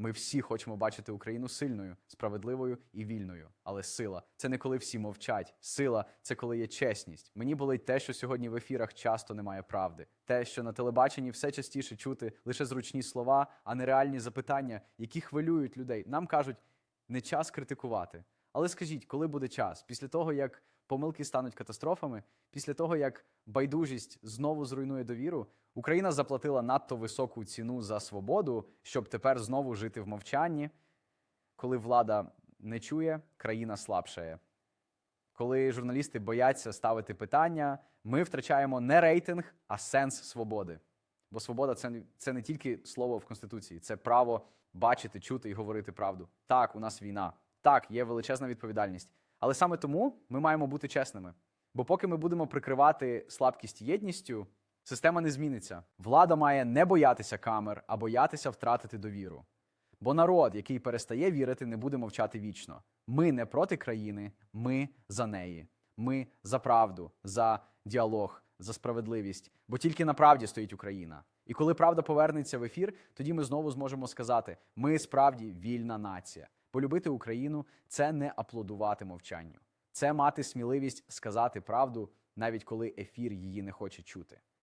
Ми всі хочемо бачити Україну сильною, справедливою і вільною. Але сила це не коли всі мовчать. Сила це коли є чесність. Мені болить те, що сьогодні в ефірах часто немає правди. Те, що на телебаченні все частіше чути лише зручні слова, а не реальні запитання, які хвилюють людей. Нам кажуть, не час критикувати. Але скажіть, коли буде час? Після того, як помилки стануть катастрофами, після того, як байдужість знову зруйнує довіру, Україна заплатила надто високу ціну за свободу, щоб тепер знову жити в мовчанні. Коли влада не чує, країна слабшає. Коли журналісти бояться ставити питання, ми втрачаємо не рейтинг, а сенс свободи. Бо свобода це, це не тільки слово в Конституції, це право бачити, чути і говорити правду. Так, у нас війна. Так, є величезна відповідальність. Але саме тому ми маємо бути чесними. Бо поки ми будемо прикривати слабкість єдністю, система не зміниться. Влада має не боятися камер, а боятися втратити довіру. Бо народ, який перестає вірити, не буде мовчати вічно. Ми не проти країни, ми за неї. Ми за правду, за діалог, за справедливість. Бо тільки на правді стоїть Україна. І коли правда повернеться в ефір, тоді ми знову зможемо сказати: ми справді вільна нація. Полюбити Україну це не аплодувати мовчанню, це мати сміливість сказати правду, навіть коли ефір її не хоче чути.